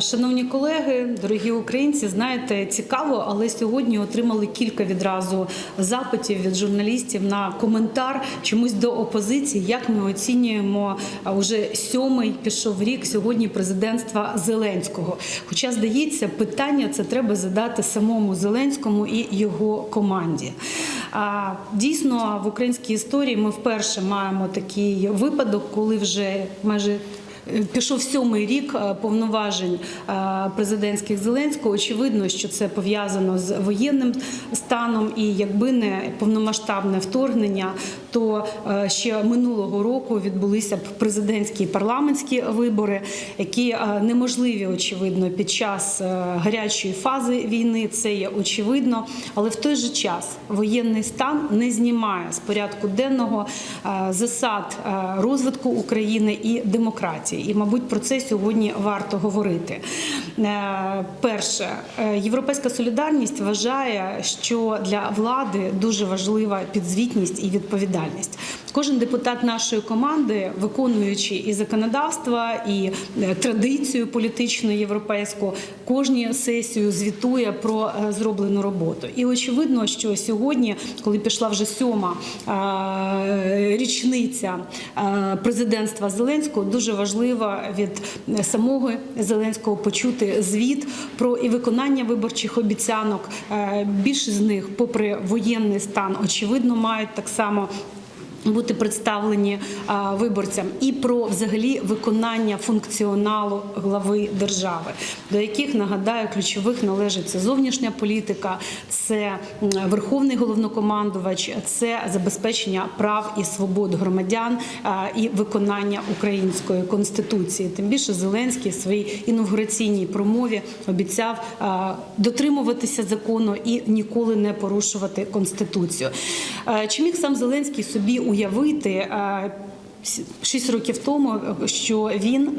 Шановні колеги, дорогі українці, знаєте, цікаво, але сьогодні отримали кілька відразу запитів від журналістів на коментар чомусь до опозиції. Як ми оцінюємо а, уже сьомий пішов рік сьогодні президентства Зеленського? Хоча здається, питання це треба задати самому Зеленському і його команді. А, Дійсно, в українській історії ми вперше маємо такий випадок, коли вже майже Пішов сьомий рік е, повноважень е, президентських Зеленського. Очевидно, що це пов'язано з воєнним станом, і якби не повномасштабне вторгнення, то е, ще минулого року відбулися б президентські і парламентські вибори, які е, неможливі, очевидно, під час е, гарячої фази війни. Це є очевидно, але в той же час воєнний стан не знімає з порядку денного засад розвитку України і демократії. І, мабуть, про це сьогодні варто говорити. Перше, європейська солідарність вважає, що для влади дуже важлива підзвітність і відповідальність. Кожен депутат нашої команди, виконуючи і законодавство, і е, традицію політичну європейську, кожні сесію звітує про е, зроблену роботу. І очевидно, що сьогодні, коли пішла вже сьома е, річниця президентства Зеленського, дуже важливо від самого Зеленського почути звіт про і виконання виборчих обіцянок. Більше з них, попри воєнний стан, очевидно, мають так само. Бути представлені а, виборцям і про взагалі виконання функціоналу глави держави, до яких нагадаю ключових належить це зовнішня політика, це верховний головнокомандувач, це забезпечення прав і свобод громадян а, і виконання української конституції. Тим більше Зеленський в своїй інавгураційній промові обіцяв а, дотримуватися закону і ніколи не порушувати конституцію. Е, Чи міг сам Зеленський собі уявити е, шість років тому, що він,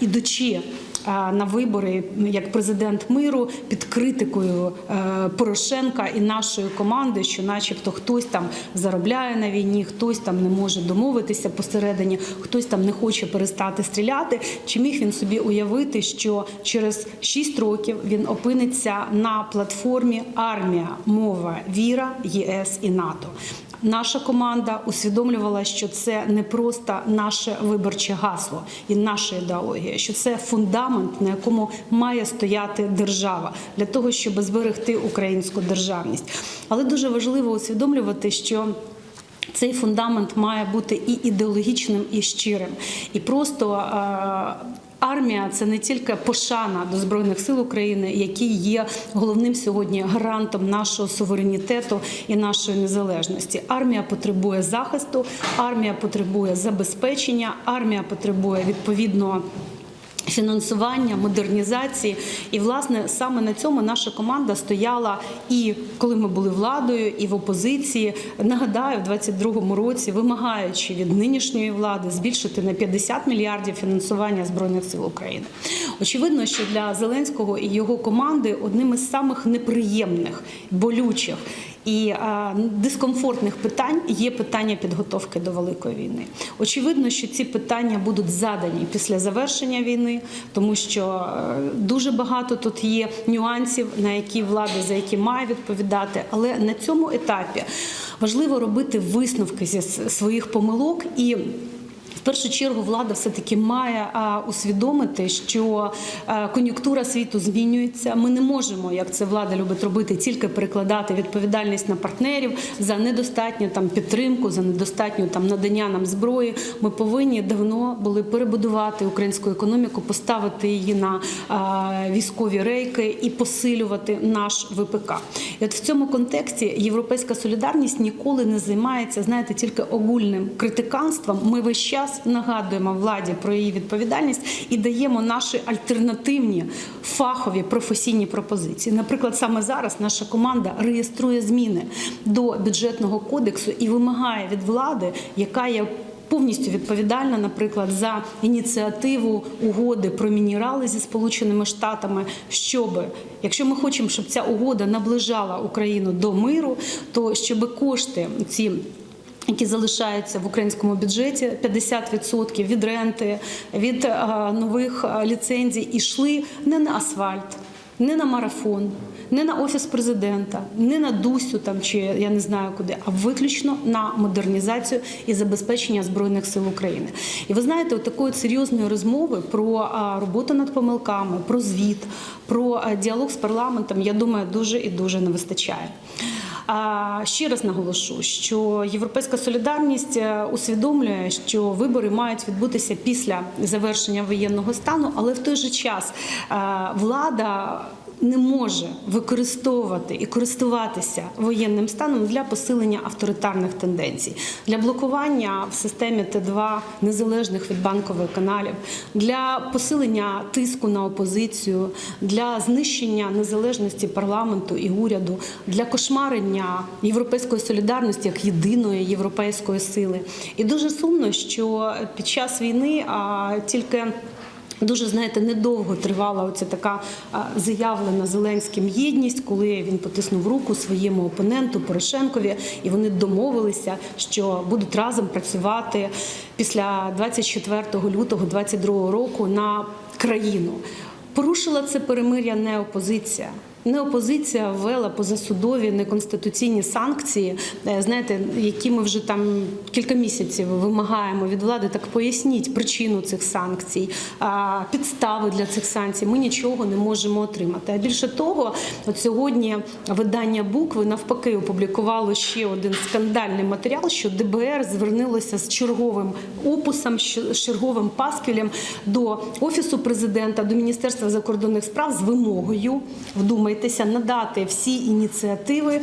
ідучи е, на вибори як президент миру під критикою е, Порошенка і нашої команди, що, начебто, хтось там заробляє на війні, хтось там не може домовитися посередині, хтось там не хоче перестати стріляти. Чи міг він собі уявити, що через 6 років він опиниться на платформі армія, мова, віра, ЄС і НАТО? Наша команда усвідомлювала, що це не просто наше виборче гасло і наша ідеологія, що це фундамент, на якому має стояти держава для того, щоб зберегти українську державність. Але дуже важливо усвідомлювати, що цей фундамент має бути і ідеологічним, і щирим, і просто. Армія це не тільки пошана до збройних сил України, які є головним сьогодні гарантом нашого суверенітету і нашої незалежності. Армія потребує захисту, армія потребує забезпечення, армія потребує відповідного. Фінансування, модернізації, і власне саме на цьому наша команда стояла і коли ми були владою, і в опозиції. Нагадаю, в 22-му році, вимагаючи від нинішньої влади збільшити на 50 мільярдів фінансування збройних сил України. Очевидно, що для Зеленського і його команди одним із самих неприємних, болючих і дискомфортних питань є питання підготовки до великої війни. Очевидно, що ці питання будуть задані після завершення війни, тому що е, дуже багато тут є нюансів, на які влада за які має відповідати. Але на цьому етапі важливо робити висновки зі своїх помилок і. Першу чергу влада все таки має усвідомити, що кон'юнктура світу змінюється. Ми не можемо, як це влада любить робити, тільки перекладати відповідальність на партнерів за недостатню там підтримку, за недостатню там надання нам зброї. Ми повинні давно були перебудувати українську економіку, поставити її на військові рейки і посилювати наш ВПК. І от в цьому контексті європейська солідарність ніколи не займається, знаєте, тільки огульним критиканством. Ми весь час нагадуємо владі про її відповідальність і даємо наші альтернативні фахові професійні пропозиції. Наприклад, саме зараз наша команда реєструє зміни до бюджетного кодексу і вимагає від влади, яка є повністю відповідальна, наприклад, за ініціативу угоди про мінерали зі Сполученими Штатами, щоб якщо ми хочемо, щоб ця угода наближала Україну до миру, то щоб кошти ці які залишаються в українському бюджеті 50% від ренти, від е, нових е, ліцензій, йшли не на асфальт, не на марафон, не на офіс президента, не на Дусю там чи я не знаю куди, а виключно на модернізацію і забезпечення збройних сил України. І ви знаєте, от такої серйозної розмови про роботу над помилками, про звіт, про діалог з парламентом, я думаю, дуже і дуже не вистачає. А ще раз наголошу, що європейська солідарність е, усвідомлює, що вибори мають відбутися після завершення воєнного стану, але в той же час е, влада. Не може використовувати і користуватися воєнним станом для посилення авторитарних тенденцій, для блокування в системі Т2 незалежних від банкових каналів, для посилення тиску на опозицію, для знищення незалежності парламенту і уряду, для кошмарення європейської солідарності як єдиної європейської сили. І дуже сумно, що під час війни а, тільки Дуже знаєте, недовго тривала оця така заявлена Зеленським єдність, коли він потиснув руку своєму опоненту Порошенкові, і вони домовилися, що будуть разом працювати після 24 лютого 22 року на країну. Порушила це перемир'я не опозиція. Не опозиція ввела позасудові неконституційні санкції, е, знаєте, які ми вже там кілька місяців вимагаємо від влади. Так поясніть причину цих санкцій, підстави для цих санкцій. Ми нічого не можемо отримати. А більше того, от сьогодні видання букви навпаки опублікувало ще один скандальний матеріал, що ДБР звернулося з черговим опусом, з черговим пасквілем до офісу президента, до міністерства закордонних справ з вимогою вдумайтеся надати всі ініціативи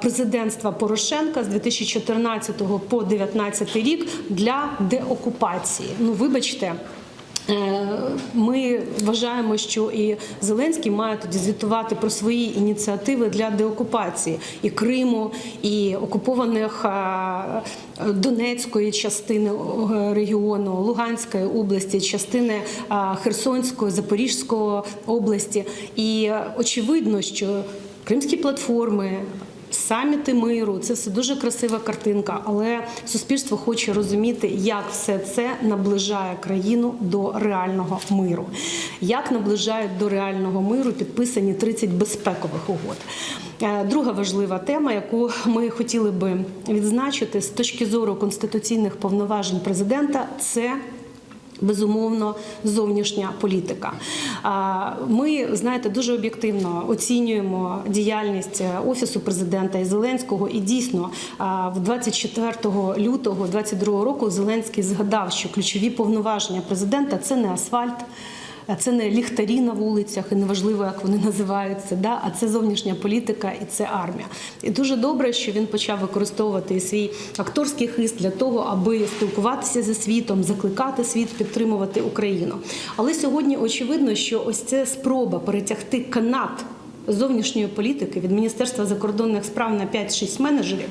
президентства Порошенка з 2014 по 2019 рік для деокупації. Ну, вибачте. Е, Ми вважаємо, що і Зеленський має тоді звітувати про свої ініціативи для деокупації і Криму, і окупованих е, Донецької частини е, регіону, Луганської області, частини Херсонської, Запорізької області. І очевидно, що кримські платформи. Саміти миру це все дуже красива картинка, але суспільство хоче розуміти, як все це наближає країну до реального миру, як наближають до реального миру підписані 30 безпекових угод. Е, Друга важлива тема, яку ми хотіли би відзначити з точки зору конституційних повноважень президента, це Безумовно, зовнішня політика. Ми знаєте дуже об'єктивно оцінюємо діяльність офісу президента і Зеленського. І дійсно, в 24 лютого 2022 року Зеленський згадав, що ключові повноваження президента це не асфальт. Це не ліхтарі на вулицях, і неважливо, як вони називаються, да? а це зовнішня політика і це армія. І дуже добре, що він почав використовувати свій акторський хист для того, аби спілкуватися зі світом, закликати світ підтримувати Україну. Але сьогодні очевидно, що ось ця спроба перетягти канат. Зовнішньої політики від Міністерства закордонних справ на 5-6 менеджерів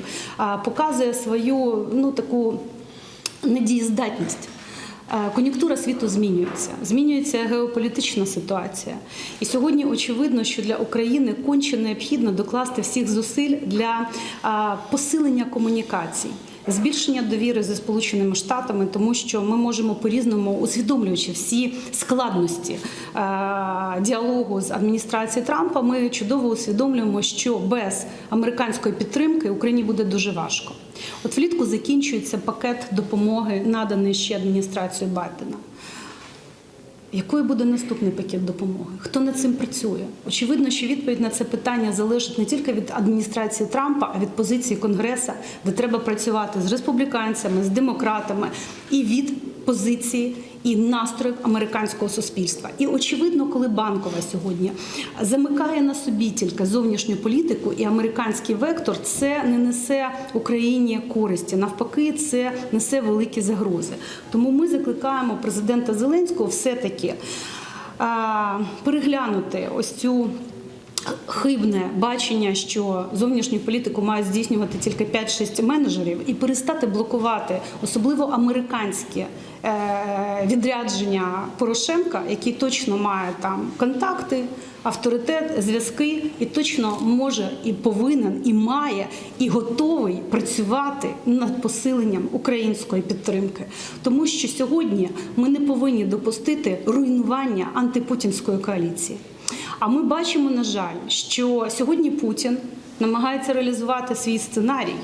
показує свою ну таку недієздатність. Е, Кон'юнктура світу змінюється, змінюється геополітична ситуація. І сьогодні очевидно, що для України конче необхідно докласти всіх зусиль для посилення комунікацій. Збільшення довіри зі сполученими штатами, тому що ми можемо по-різному усвідомлюючи всі складності е, діалогу з адміністрацією Трампа, ми чудово усвідомлюємо, що без американської підтримки Україні буде дуже важко. От влітку закінчується пакет допомоги, наданий ще адміністрацією Байдена. Якою буде наступний пакет допомоги? Хто над цим працює? Очевидно, що відповідь на це питання залежить не тільки від адміністрації Трампа, а від позиції Конгреса, де треба працювати з республіканцями, з демократами і від позиції і настроїв американського суспільства. І очевидно, коли банкова сьогодні замикає на собі тільки зовнішню політику і американський вектор, це не несе Україні користі. Навпаки, це несе великі загрози. Тому ми закликаємо президента Зеленського все таки переглянути ось цю хибне бачення, що зовнішню політику мають здійснювати тільки 5-6 менеджерів, і перестати блокувати, особливо американські е, відрядження Порошенка, який точно має там контакти, авторитет, зв'язки, і точно може і повинен, і має, і готовий працювати над посиленням української підтримки, тому що сьогодні ми не повинні допустити руйнування антипутінської коаліції. А ми бачимо, на жаль, що сьогодні Путін намагається реалізувати свій сценарій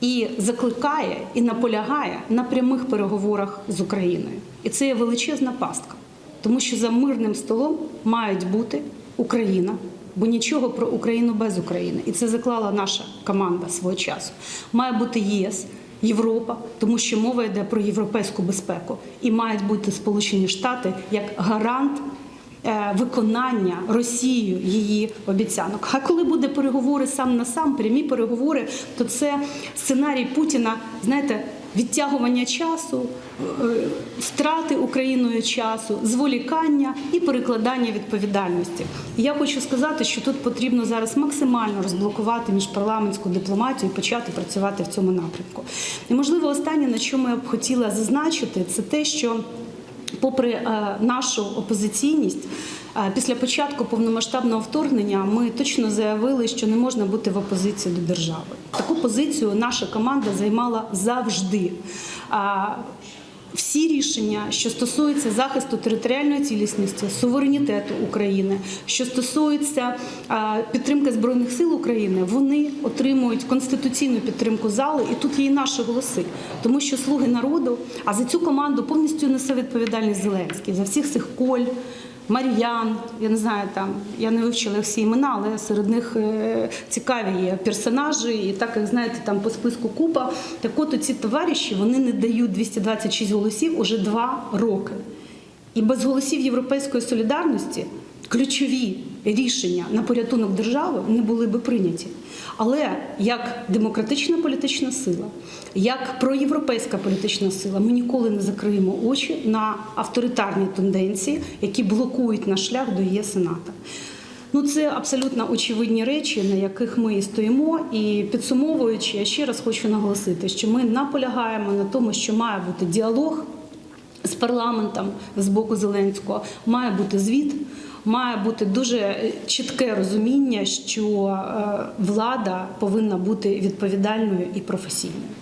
і закликає і наполягає на прямих переговорах з Україною. І це є величезна пастка, тому що за мирним столом мають бути Україна. Бо нічого про Україну без України, і це заклала наша команда свого часу. Має бути ЄС, Європа, тому що мова йде про європейську безпеку, і мають бути Сполучені Штати як гарант виконання Росією її обіцянок. А коли буде переговори сам на сам, прямі переговори, то це сценарій Путіна, знаєте, відтягування часу, е, втрати Україною часу, зволікання і перекладання відповідальності. Я хочу сказати, що тут потрібно зараз максимально розблокувати міжпарламентську дипломатію і почати працювати в цьому напрямку. І можливо, останнє, на чому я б хотіла зазначити, це те, що попри е, нашу опозиційність, е, після початку повномасштабного вторгнення ми точно заявили, що не можна бути в опозиції до держави. Таку позицію наша команда займала завжди. Всі рішення, що стосуються захисту територіальної цілісності, суверенітету України, що стосуються підтримки збройних сил України, вони отримують конституційну підтримку зали, і тут є і наші голоси, тому що слуги народу. А за цю команду повністю несе відповідальність Зеленський за всіх цих коль. Мар'ян, я не знаю, там я не вивчила всі імена, але серед них е, цікаві є персонажі, і так як знаєте, там по списку купа. Так от ці товариші вони не дають 226 голосів уже два роки. І без голосів Європейської солідарності ключові рішення на порятунок держави не були би прийняті. Але як демократична політична сила, як проєвропейська політична сила, ми ніколи не закриємо очі на авторитарні тенденції, які блокують наш шлях до ЄС і НАТО. Ну, це абсолютно очевидні речі, на яких ми і стоїмо. І підсумовуючи, я ще раз хочу наголосити, що ми наполягаємо на тому, що має бути діалог з парламентом з боку Зеленського, має бути звіт. Має бути дуже чітке розуміння, що е, влада повинна бути відповідальною і професійною.